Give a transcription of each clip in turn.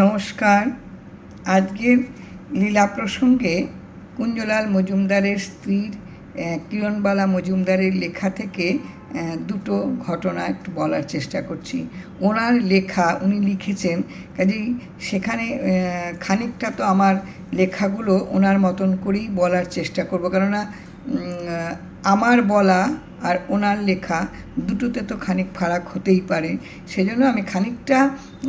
নমস্কার। আজকের লীলা প্রসঙ্গে কুঞ্জলাল মজুমদারের স্ত্রীর কিরণবালা মজুমদারের লেখা থেকে দুটো ঘটনা একটু বলার চেষ্টা করছি। ওনার লেখা, উনি লিখেছেন, কাজেই সেখানে খানিকটা তো আমার লেখাগুলো ওনার মতন করেই বলার চেষ্টা করব। কেননা আমার বলা আর ওনার লেখা দুটোতে তো খানিক ফারাক হতেই পারে। সেজন্য আমি খানিকটা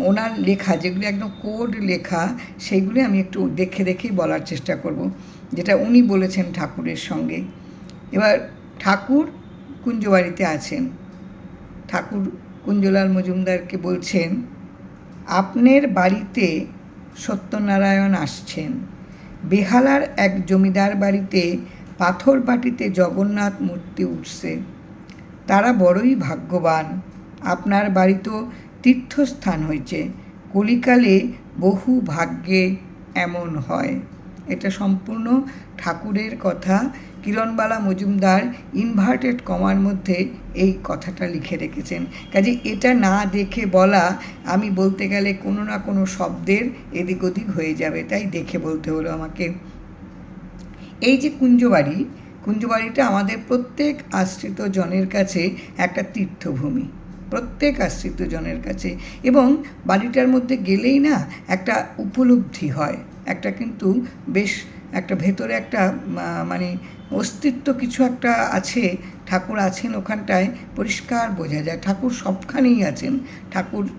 ওনার লেখা, যেগুলি একদম কোড লেখা সেইগুলি আমি একটু দেখে দেখেই বলার চেষ্টা করব, যেটা উনি বলেছেন ঠাকুরের সঙ্গে। এবার ঠাকুর কুঞ্জবাড়িতে আছেন। ঠাকুর কুঞ্জলাল মজুমদারকে বলছেন, আপনার বাড়িতে সত্যনারায়ণ আসছেন। বেহালার এক জমিদার বাড়িতে পাথর বাটিতে জগন্নাথ মূর্তি উঠছে। তারা বড়ই ভাগ্যবান। আপনার বাড়ি তো তীর্থস্থান হয়েছে। কলিকালে বহু ভাগ্যে এমন হয়। এটা সম্পূর্ণ ঠাকুরের কথা। কিরণবালা মজুমদার ইনভার্টেড কমার মধ্যে এই কথাটা লিখে রেখেছেন। কাজে এটা না দেখে বলা, আমি বলতে গেলে কোনো না কোনো শব্দের এদিক ওদিক হয়ে যাবে। তাই দেখে বলতে হলো আমাকে। এই যে কুঞ্জবাড়ি, কুঞ্জবাড়িটা আমাদের প্রত্যেক আশ্রিত জনের কাছে একটা তীর্থভূমি। প্রত্যেক আশ্রিত জনের কাছে। এবং বাড়িটার মধ্যে গেলেই না একটা উপলব্ধি হয়। একটা কিন্তু বেশ একটা ভেতরে একটা মানে অস্তিত্ব কিছু একটা আছে। ঠাকুর আছেন ওখানটায়, পরিষ্কার বোঝা যায়। ঠাকুর সবখানেই আছেন। ঠাকুর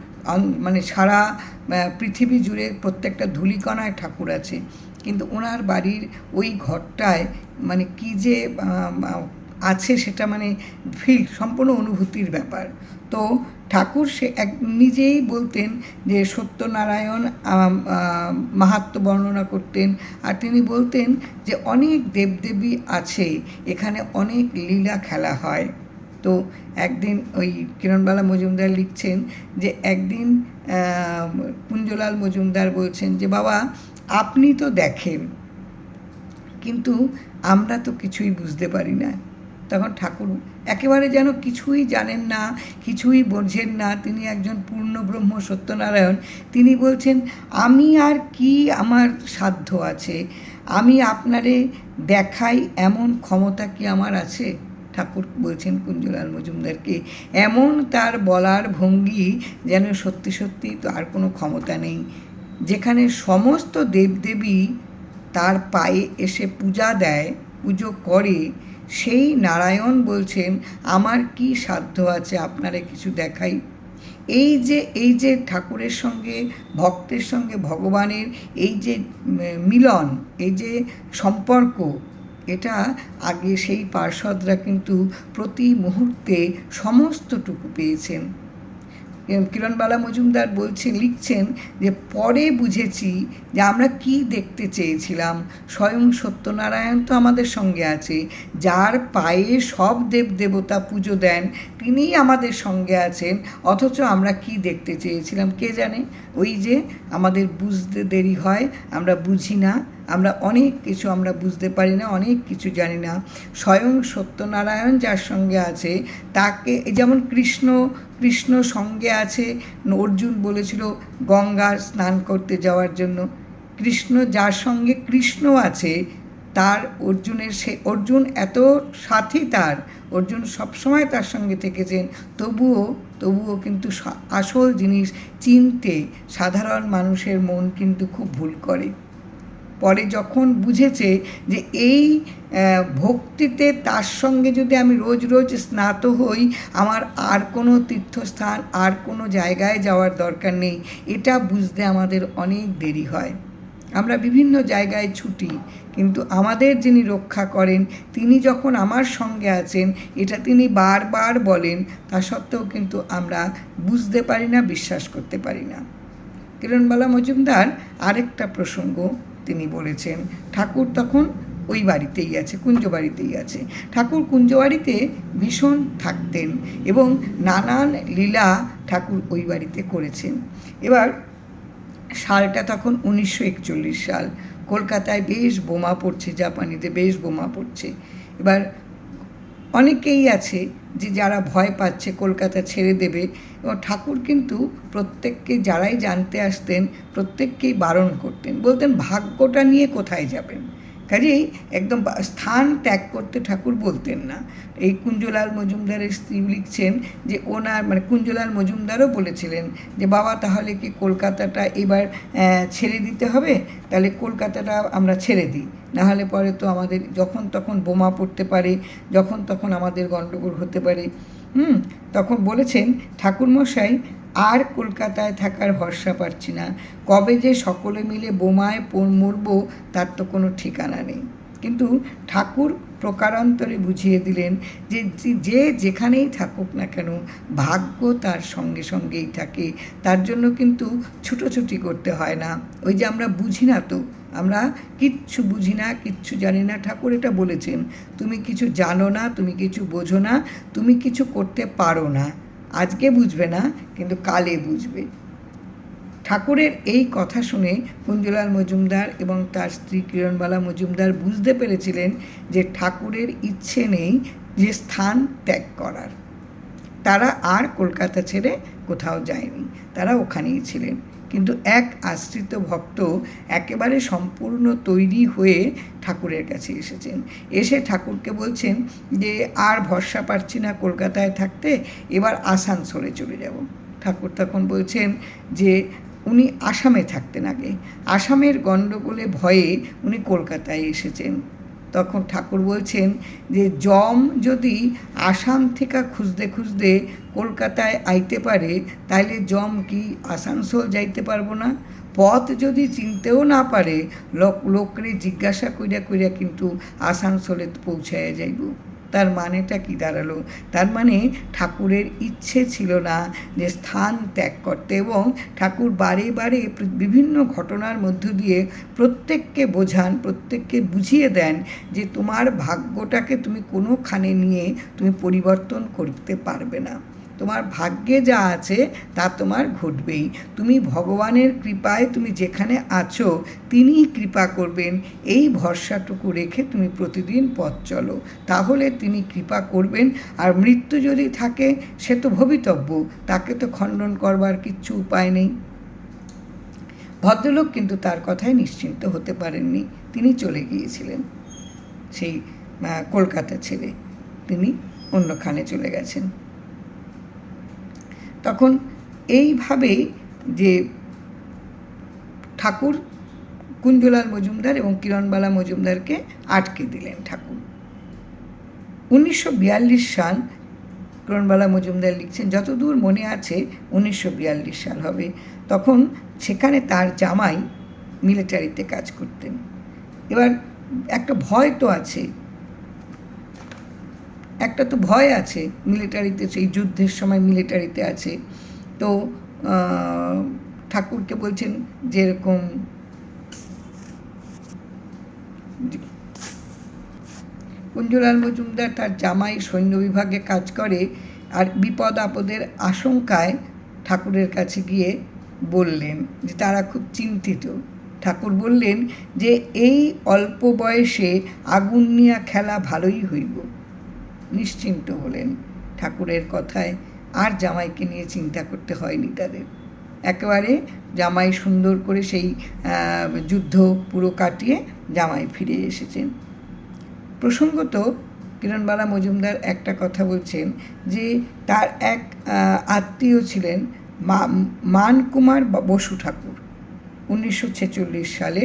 মানে সারা পৃথিবী জুড়ে প্রত্যেকটা ধূলিকণায় ঠাকুর আছে। কিন্তু ওনার বাড়ির ওই ঘরটায় মানে কি যে আছে সেটা মানে ফিল সম্পূর্ণ অনুভূতির ব্যাপার। তো ঠাকুর সে এক, নিজেই বলতেন যে সত্যনারায়ণ মাহাত্ম্য বর্ণনা করতেন। আর তিনি বলতেন যে অনেক দেবদেবী আছে, এখানে অনেক লীলা খেলা হয়। তো একদিন ওই কিরণবালা মজুমদার লিখছেন যে একদিন কুঞ্জলাল মজুমদার বলছেন যে, বাবা আপনি তো দেখেন, কিন্তু আমরা তো কিছুই বুঝতে পারি না। তখন ঠাকুর একেবারে যেন কিছুই জানেন না, কিছুই বোঝেন না। তিনি একজন পূর্ণ ব্রহ্ম সত্যনারায়ণ। তিনি বলছেন, আমি আর কি আমার সাধ্য আছে? আমি আপনারে দেখাই এমন ক্ষমতা কি আমার আছে? ঠাকুর বলছেন কুঞ্জলাল মজুমদারকে, এমন তার বলার ভঙ্গি যেন সত্যি সত্যি তো আর কোনো ক্ষমতা নেই। যেখানে সমস্ত দেবদেবী তার পায়ে এসে পূজা দেয়, পুজো করে, সেই নারায়ণ বলছেন, আমার কি সাধ্য আছে আপনারে কিছু দেখাই? এই যে এই যে ঠাকুরের সঙ্গে, ভক্তের সঙ্গে ভগবানের এই যে মিলন, এই যে সম্পর্ক, এটা আগে সেই পার্ষদরা কিন্তু প্রতি মুহূর্তে সমস্তটুকু পেয়েছেন। কিরণবালা মজুমদার বলছেন, লিখছেন যে পরে বুঝেছি যে আমরা কি দেখতে চেয়েছিলাম। স্বয়ং সত্যনারায়ণ তো আমাদের সঙ্গে আছে। যার পায়ে সব দেব দেবতা পুজো দেন, তিনিই আমাদের সঙ্গে আছেন। অথচ আমরা কি দেখতে চেয়েছিলাম, কে জানে? ওই যে আমাদের বুঝতে দেরি হয়, আমরা বুঝি না। আমরা অনেক কিছু আমরা বুঝতে পারি না, অনেক কিছু জানি না। স্বয়ং সত্যনারায়ণ যার সঙ্গে আছে, তাকে যেমন কৃষ্ণ কৃষ্ণ সঙ্গে আছে, অর্জুন বলেছিল গঙ্গা স্নান করতে যাওয়ার জন্য। কৃষ্ণ যার সঙ্গে কৃষ্ণ আছে, তার অর্জুনের সে, অর্জুন এত সাথী তার, অর্জুন সবসময় তার সঙ্গে থেকেছেন, তবুও তবুও কিন্তু আসল জিনিস চিনতে সাধারণ মানুষের মন কিন্তু খুব ভুল করে। পরে যখন বুঝেছে যে এই ভক্তিতে তার সঙ্গে যদি আমি রোজ রোজ স্নাত হই, আমার আর কোনো তীর্থস্থান, আর কোনো জায়গায় যাওয়ার দরকার নেই। এটা বুঝতে আমাদের অনেক দেরি হয়। আমরা বিভিন্ন জায়গায় ছুটি, কিন্তু আমাদের যিনি রক্ষা করেন, তিনি যখন আমার সঙ্গে আছেন, এটা তিনি বারবার বলেন, তা সত্ত্বেও কিন্তু আমরা বুঝতে পারি না, বিশ্বাস করতে পারি না। কিরণবালা মজুমদার, আরেকটা প্রসঙ্গ। তিনি বলেছেন, ঠাকুর তখন ওই বাড়িতেই আছে, কুঞ্জ বাড়িতেই আছে। ঠাকুর কুঞ্জ বাড়িতে ভীষণ থাকতেন এবং নানান লীলা ঠাকুর ওই বাড়িতে করেছেন। এবার, সালটা তখন উনিশশো একচল্লিশ সাল। কলকাতায় বেশ বোমা পড়ছে জাপানিতে বেশ বোমা পড়ছে। এবার অনেকেই আছে যে যারা ভয় পাচ্ছে, কলকাতা ছেড়ে দেবে এবং ঠাকুর কিন্তু প্রত্যেককে যারাই জানতে আসতেন, প্রত্যেককেই বারণ করতেন। বলতেন, ভাগ্যটা নিয়ে কোথায় যাবেন? কাজেই একদম স্থান ত্যাগ করতে ঠাকুর বলতেন না। এই কুঞ্জলাল মজুমদারের স্ত্রী লিখছেন যে ওনার মানে কুঞ্জলাল মজুমদারও বলেছিলেন যে, বাবা, তাহলে কি কলকাতাটা এবার ছেড়ে দিতে হবে? তাহলে কলকাতাটা আমরা ছেড়ে দিই। নাহলে পরে তো আমাদের যখন তখন বোমা পড়তে পারে, যখন তখন আমাদের গণ্ডগোল হতে পারে। হুম, তখন বলেছেন, ঠাকুরমশাই আর কলকাতায় থাকার ভরসা পাচ্ছি না। কবে যে সকলে মিলে বোমায় মরবো, তার তো কোনো ঠিকানা নেই। কিন্তু ঠাকুর প্রকারান্তরে বুঝিয়ে দিলেন যে- যে যেখানেই থাকুক না কেন, ভাগ্য তার সঙ্গে সঙ্গেই থাকে। তার জন্য কিন্তু ছুটোছুটি করতে হয় না। ওই যে আমরা বুঝি না তো, আমরা কিচ্ছু বুঝি না, কিচ্ছু জানি না। ঠাকুর এটা বলেছেন, তুমি কিছু জানো না, তুমি কিছু বোঝো না, তুমি কিছু করতে পারো না। আজকে বুঝবে না, কিন্তু কালে বুঝবে। ঠাকুরের এই কথা শুনে কুঞ্জলাল মজুমদার এবং তার স্ত্রী কিরণবালা মজুমদার বুঝতে পেরেছিলেন যে ঠাকুরের ইচ্ছে নেই যে স্থান ত্যাগ করার। তারা আর কলকাতা ছেড়ে কোথাও যায়নি, তারা ওখানেই ছিলেন। কিন্তু এক আশ্রিত ভক্ত একেবারে সম্পূর্ণ তৈরি হয়ে ঠাকুরের কাছে এসেছেন। এসে ঠাকুরকে বলছেন যে, আর ভরসা পাচ্ছি না কলকাতায় থাকতে, এবার আসানসোলে চলে যাব। ঠাকুর তখন বলছেন যে, উনি আসামে থাকতেন আগে। আসামের গণ্ডগোলে ভয়ে উনি কলকাতায় এসেছেন। তখন ঠাকুর বলছেন যে জম যদি আসাম থেকে খুঁজতে খুঁজতে কলকাতায় আইতে পারে তাহলে জম কি আসানসোল যাইতে পারব না? পথ যদি চিনতেও না পারে, লোক, লোকরে জিজ্ঞাসা কইরা কইরা কিন্তু আসানসোলে পৌঁছায় যাইব। তার মানেটা কি দাঁড়াল? তার মানে ঠাকুরের ইচ্ছে ছিল না যে স্থান ত্যাগ করতে এবং ঠাকুর বারে বারে বিভিন্ন ঘটনার মধ্য দিয়ে প্রত্যেককে বোঝান, প্রত্যেককে বুঝিয়ে দেন যে তোমার ভাগ্যটাকে তুমি কোনোখানে নিয়ে তুমি পরিবর্তন করতে পারবে না। তোমার ভাগ্যে যা আছে, তা তোমার ঘটবেই। তুমি ভগবানের কৃপায় তুমি যেখানে আছো, তিনিই কৃপা করবেন। এই ভরসাটুকু রেখে তুমি প্রতিদিন পথ চলো। তাহলে তিনি কৃপা করবেন। আর মৃত্যু যদি থাকে, সে তো ভবিতব্য। তাকে তো খণ্ডন করবার কিচ্ছু উপায় নেই। ভদ্রলোক কিন্তু তার কথায় নিশ্চিন্ত হতে পারেননি। তিনি চলে গিয়েছিলেন। সেই কলকাতা ছেড়ে তিনি অন্যখানে চলে গেছেন। তখন এইভাবেই যে ঠাকুর কুঞ্জলাল মজুমদার এবং কিরণবালা মজুমদারকে আটকে দিলেন ঠাকুর। উনিশশো বিয়াল্লিশ সাল কিরণবালা মজুমদার লিখছেন, যতদূর মনে আছে উনিশশো বিয়াল্লিশ সাল হবে। তখন সেখানে তার জামাই মিলিটারিতে কাজ করতেন। এবার একটা ভয় তো আছে একটা তো ভয় আছে মিলিটারিতে সেই যুদ্ধের সময় মিলিটারিতে আছে। তো ঠাকুরকে বলছেন যেরকম কুঞ্জলাল মজুমদার তার জামাই সৈন্য বিভাগে কাজ করে আর বিপদ আপদের আশঙ্কায় ঠাকুরের কাছে গিয়ে বললেন যে তারা খুব চিন্তিত। ঠাকুর বললেন যে এই অল্প বয়সে আগুন নিয়া খেলা ভালোই হইব। নিশ্চিন্ত হলেন। ঠাকুরের কথায় আর জামাইকে নিয়ে চিন্তা করতে হয়নি তাদের। একেবারে জামাই সুন্দর করে সেই যুদ্ধ পুরো কাটিয়ে জামাই ফিরে এসেছেন। প্রসঙ্গত কিরণবালা মজুমদার একটা কথা বলছেন যে তার এক আত্মীয় ছিলেন মানকুমার বসু ঠাকুর। উনিশশো ছেচল্লিশ সালে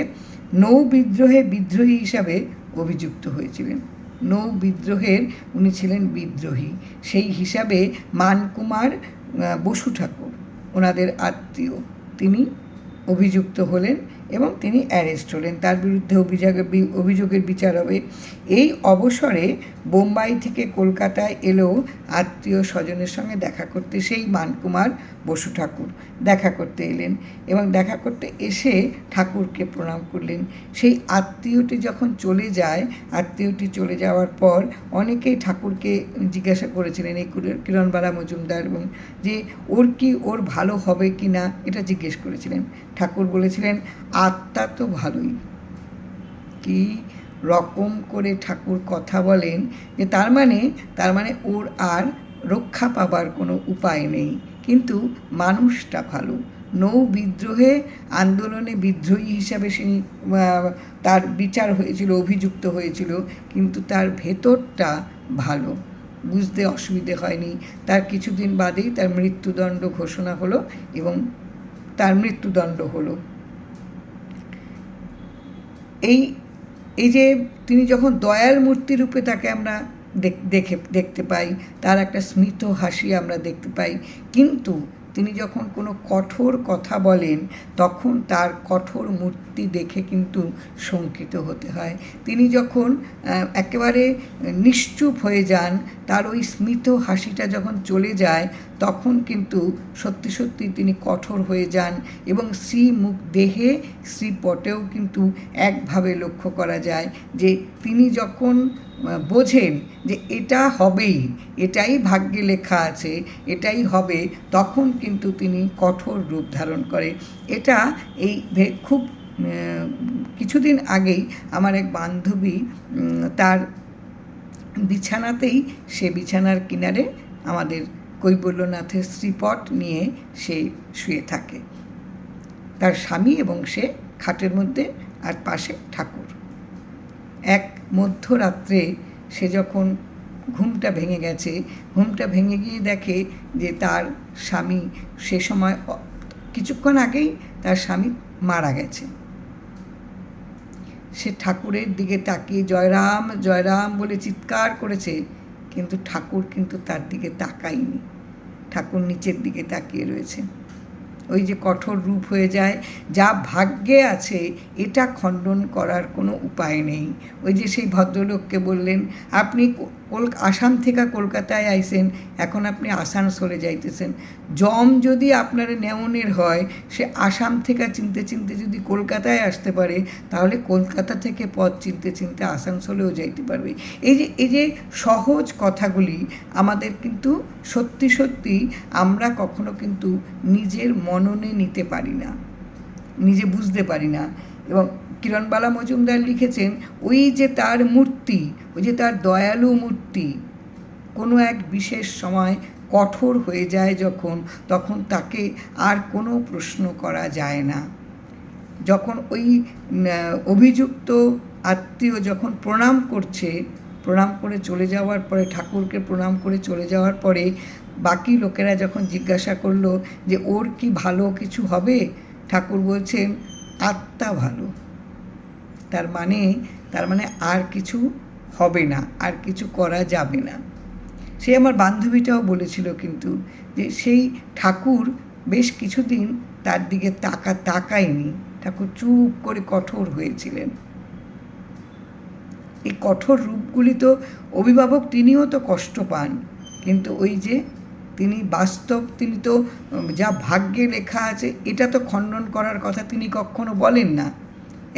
নৌ বিদ্রোহে বিদ্রোহী হিসাবে অভিযুক্ত হয়েছিলেন। নৌ বিদ্রোহের উনি ছিলেন বিদ্রোহী। সেই হিসাবে মানকুমার বসু ঠাকুর, ওনাদের আত্মীয়। তিনি অভিযুক্ত হলেন। এবং তিনি অ্যারেস্ট হলেন। তার বিরুদ্ধে অভিযোগের বি- অভিযোগের বিচার হবে। এই অবসরে বোম্বাই থেকে কলকাতায় এলেও আত্মীয় স্বজনের সঙ্গে দেখা করতে সেই মানকুমার বসু ঠাকুর। দেখা করতে এলেন এবং দেখা করতে এসে ঠাকুরকে প্রণাম করলেন। সেই আত্মীয়টি যখন চলে যায়, আত্মীয়টি চলে যাওয়ার পর অনেকেই ঠাকুরকে জিজ্ঞাসা করেছিলেন, এই কিরণ- কিরণবালা মজুমদার এবং যে ওর কি ওর ভালো হবে কি না এটা জিজ্ঞেস করেছিলেন। ঠাকুর বলেছিলেন আত্মা তো ভালোই। কি রকম করে ঠাকুর কথা বলেন যে তার মানে তার মানে ওর আর রক্ষা পাবার কোনো উপায় নেই। কিন্তু মানুষটা ভালো। নৌ বিদ্রোহে, আন্দোলনে বিদ্রোহী হিসাবে সে তার বিচার হয়েছিল, অভিযুক্ত হয়েছিল, কিন্তু তার ভেতরটা ভালো। বুঝতে অসুবিধে হয়নি। তার কিছুদিন বাদেই তার মৃত্যুদণ্ড ঘোষণা হলো এবং তার মৃত্যুদণ্ড হলো। এই এই যে তিনি যখন দয়াল মূর্তি রূপে তাকে আমরা দেখে দেখতে পাই, তার একটা স্মিত হাসি আমরা দেখতে পাই। কিন্তু তিনি যখন কোনো কঠোর কথা বলেন, তখন তার কঠোর মূর্তি দেখে কিন্তু শঙ্কিত হতে হয়। তিনি যখন একেবারে নিশ্চুপ হয়ে যান, তার ওই স্মিত হাসিটা যখন চলে যায়, তখন কিন্তু সত্যি সত্যি তিনি কঠোর হয়ে যান এবং শ্রী মুখ দেহে শ্রীপটেও কিন্তু একভাবে লক্ষ্য করা যায় যে তিনি যখন বোঝেন যে এটা হবেই, এটাই ভাগ্যে লেখা আছে, এটাই হবে, তখন কিন্তু তিনি কঠোর রূপ ধারণ করে। এটা এই খুব কিছুদিন আগেই আমার এক বান্ধবী তার বিছানাতেই, সে বিছানার কিনারে আমাদের কৈবল্যনাথের শ্রীপট নিয়ে সে শুয়ে থাকে। তার স্বামী এবং সে খাটের মধ্যে আর পাশে ঠাকুর। এক মধ্যরাত্রে সে যখন ঘুমটা ভেঙে গেছে, ঘুমটা ভেঙে গিয়ে দেখে যে তার স্বামী সে সময় কিছুক্ষণ আগেই তার স্বামী মারা গেছে। সে ঠাকুরের দিকে তাকিয়ে জয়রাম জয়রাম বলে চিৎকার করেছে, কিন্তু ঠাকুর কিন্তু তার দিকে তাকায়নি। ঠাকুর নিচের দিকে তাকিয়ে রয়েছে। ওই যে কঠোর রূপ হয়ে যায়, যা ভাগ্যে আছে, এটা খণ্ডন করার কোনো উপায় নেই। ওই যে সেই ভদ্রলোককে বললেন, আপনি আসাম থেকে কলকাতায় আইসেন, এখন আপনি আসানসোলে যাইতেছেন। জম যদি আপনার নেওনের হয়, সে আসাম থেকে চিনতে চিনতে যদি কলকাতায় আসতে পারে, তাহলে কলকাতা থেকে পথ চিনতে চিনতে আসানসোলেও যাইতে পারবে। এই যে এই যে সহজ কথাগুলি, আমাদের কিন্তু সত্যি সত্যি আমরা কখনো কিন্তু নিজের মননে নিতে পারি না। নিজে বুঝতে পারি না। এবং কিরণবালা মজুমদার লিখেছেন, ওই যে তার মূর্তি, ওই যে তার দয়ালু মূর্তি, কোনো এক বিশেষ সময় কঠোর হয়ে যায় যখন, তখন তাকে আর কোনো প্রশ্ন করা যায় না। যখন ওই অভিযুক্ত আত্মীয় যখন প্রণাম করছে, প্রণাম করে চলে যাওয়ার পরে, ঠাকুরকে প্রণাম করে চলে যাওয়ার পরে, বাকি লোকেরা যখন জিজ্ঞাসা করল যে, ওর কি ভালো কিছু হবে? ঠাকুর বলছেন আত্মা ভালো। তার মানে তার মানে আর কিছু হবে না, আর কিছু করা যাবে না। সে আমার বান্ধবীটাও বলেছিল কিন্তু যে সেই ঠাকুর বেশ কিছুদিন তার দিকে তাকা তাকায়নি। ঠাকুর চুপ করে কঠোর হয়েছিলেন। এই কঠোর রূপগুলি তো অভিভাবক তিনিও তো কষ্ট পান, কিন্তু ওই যে তিনি বাস্তব, তিনি তো যা ভাগ্যে লেখা আছে, এটা তো খণ্ডন করার কথা তিনি কখনো বলেন না।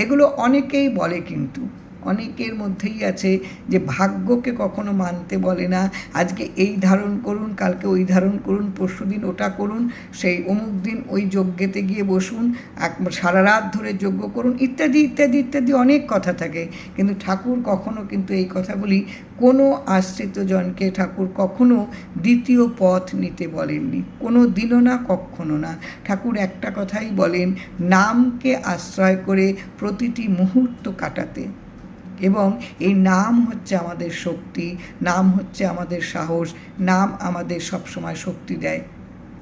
এগুলো অনেকেই বলে কিন্তু। অনেকের মধ্যেই আছে যে ভাগ্যকে কখনো মানতে বলে না। আজকে এই ধারণ করুন, কালকে ওই ধারণ করুন, পরশু দিন ওটা করুন, সেই অমুক দিন ওই যজ্ঞেতে গিয়ে বসুন, এক সারা রাত ধরে যজ্ঞ করুন, ইত্যাদি ইত্যাদি ইত্যাদি অনেক কথা থাকে। কিন্তু ঠাকুর কখনো কিন্তু এই কথাগুলি কোনো আশ্রিত জনকে ঠাকুর কখনো দ্বিতীয় পথ নিতে বলেননি, কোনো দিনও না, কখনো না। ঠাকুর একটা কথাই বলেন, নামকে আশ্রয় করে প্রতিটি মুহূর্ত কাটাতে। এবং এই নাম হচ্ছে আমাদের শক্তি, নাম হচ্ছে আমাদের সাহস, নাম আমাদের সবসময় শক্তি দেয়।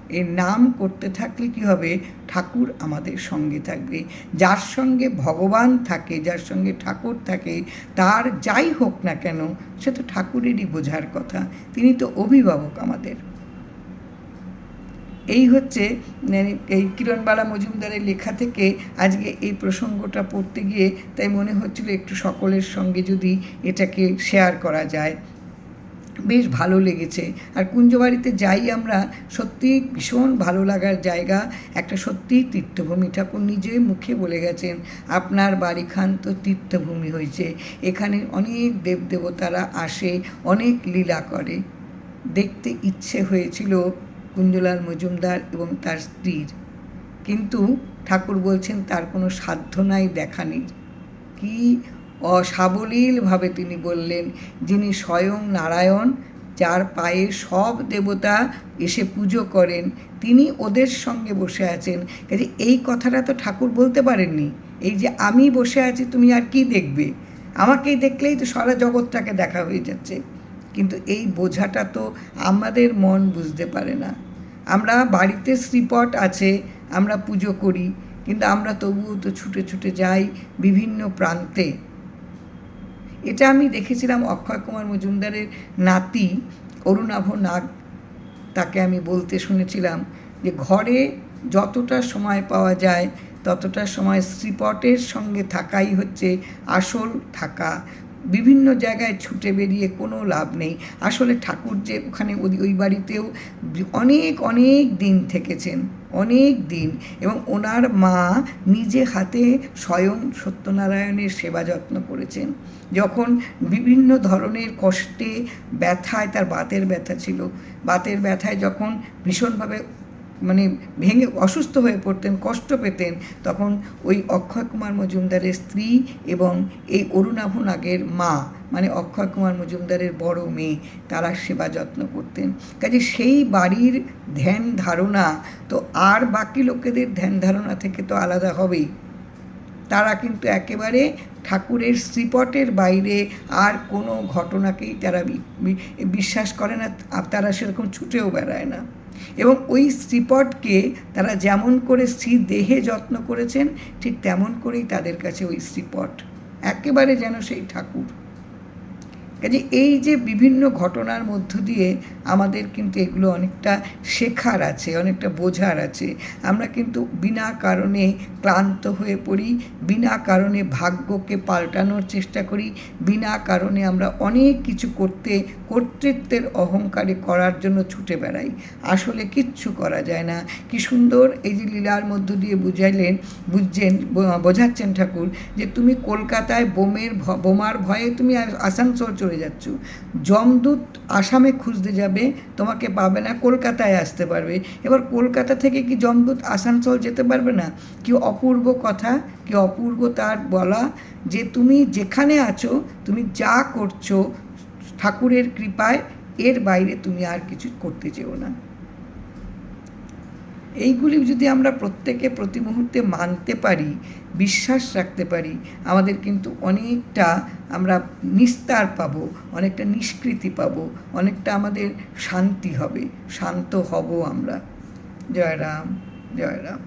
এই নাম করতে থাকলে কি হবে? ঠাকুর আমাদের সঙ্গে থাকবে। যার সঙ্গে ভগবান থাকে, যার সঙ্গে ঠাকুর থাকে, তার যাই হোক না কেন, সে তো ঠাকুরেরই বোঝার কথা। তিনি তো অভিভাবক আমাদের। এই হচ্ছে মানে এই কিরণবালা মজুমদারের লেখা থেকে আজকে এই প্রসঙ্গটা পড়তে গিয়ে তাই মনে হচ্ছিল একটু সকলের সঙ্গে যদি এটাকে শেয়ার করা যায়। বেশ ভালো লেগেছে। আর কুঞ্জবাড়িতে যাই আমরা, সত্যি ভীষণ ভালো লাগার জায়গা, একটা সত্যিই তীর্থভূমি। ঠাকুর নিজে মুখে বলে গেছেন, আপনার বাড়িখান তো তীর্থভূমি হয়েছে। এখানে অনেক দেবদেবতারা আসে, অনেক লীলা করে। দেখতে ইচ্ছে হয়েছিল কুঞ্জলাল মজুমদার এবং তার স্ত্রীর। কিন্তু ঠাকুর বলছেন, তার কোনো সাধ্য নাই দেখানির। কি অসাবলীলভাবে তিনি বললেন, যিনি স্বয়ং নারায়ণ, যার পায়ে সব দেবতা এসে পুজো করেন, তিনি ওদের সঙ্গে বসে আছেন। কাজে এই কথাটা তো ঠাকুর বলতে পারেননি। এই যে আমি বসে আছি, তুমি আর কি দেখবে? আমাকেই দেখলেই তো সারা জগৎটাকে দেখা হয়ে যাচ্ছে। কিন্তু এই বোঝাটা তো আমাদের মন বুঝতে পারে না। আমরা বাড়িতে শ্রীপট আছে, আমরা পুজো করি, কিন্তু আমরা তবুও তো ছুটে ছুটে যাই বিভিন্ন প্রান্তে। এটা আমি দেখেছিলাম অক্ষয় কুমার মজুমদারের নাতি অরুণাভ নাগ, তাকে আমি বলতে শুনেছিলাম যে ঘরে যতটা সময় পাওয়া যায়, ততটা সময় শ্রীপটের সঙ্গে থাকাই হচ্ছে আসল থাকা। বিভিন্ন জায়গায় ছুটে বেরিয়ে কোনো লাভ নেই। আসলে ঠাকুর যে ওখানে ওই ওই বাড়িতেও অনেক অনেক দিন থেকেছেন, অনেক দিন এবং ওনার মা নিজে হাতে স্বয়ং সত্যনারায়ণের সেবা যত্ন করেছেন। যখন বিভিন্ন ধরনের কষ্টে ব্যথায়, তার বাতের ব্যথা ছিল, বাতের ব্যথায় যখন ভীষণভাবে মানে ভেঙে অসুস্থ হয়ে পড়তেন, কষ্ট পেতেন, তখন ওই অক্ষয় কুমার মজুমদারের স্ত্রী এবং এই অরুণাভ নাগের মা মানে অক্ষয় কুমার মজুমদারের বড় মেয়ে, তারা সেবা যত্ন করতেন। কাজে সেই বাড়ির ধ্যান ধারণা তো আর বাকি লোকেদের ধ্যান ধারণা থেকে তো আলাদা হবেই। তারা কিন্তু একেবারে ঠাকুরের শ্রীপটের বাইরে আর কোনো ঘটনাকেই তারা বিশ্বাস করে না, আর তারা সেরকম ছুটেও বেড়ায় না। এবং ওই শ্রীপটকে তারা যেমন করে শ্রী দেহে যত্ন করেছেন, ঠিক তেমন করেই তাদের কাছে ওই শ্রীপট একেবারে যেন সেই ঠাকুর। কাজে এই যে বিভিন্ন ঘটনার মধ্য দিয়ে আমাদের কিন্তু এগুলো অনেকটা শেখার আছে, অনেকটা বোঝার আছে। আমরা কিন্তু বিনা কারণে ক্লান্ত হয়ে পড়ি, বিনা কারণে ভাগ্যকে পাল্টানোর চেষ্টা করি, বিনা কারণে আমরা অনেক কিছু করতে, কর্তৃত্বের অহংকারে করার জন্য ছুটে বেড়াই। আসলে কিচ্ছু করা যায় না। কি সুন্দর এই যে লীলার মধ্য দিয়ে বুঝাইলেন, বুঝছেন, বোঝাচ্ছেন ঠাকুর যে তুমি কলকাতায় বোমের বোমার ভয়ে তুমি আসানসোল চলে যাচ্ছ। যমদূত আসামে খুঁজতে যাবে, তোমাকে পাবে না, কলকাতায় আসতে পারবে। এবার কলকাতা থেকে কি জমদূত আসানসোল যেতে পারবে না? কি অপূর্ব কথা, কি অপূর্ব তার বলা যে তুমি যেখানে আছো, তুমি যা করছ, ঠাকুরের কৃপায়, এর বাইরে তুমি আর কিছু করতে চেও না। এইগুলি যদি আমরা প্রত্যেকে প্রতি মুহূর্তে মানতে পারি, বিশ্বাস রাখতে পারি, আমাদের কিন্তু অনেকটা আমরা নিস্তার পাব, অনেকটা নিষ্কৃতি পাব, অনেকটা আমাদের শান্তি হবে, শান্ত হব আমরা। জয় রাম জয় রাম।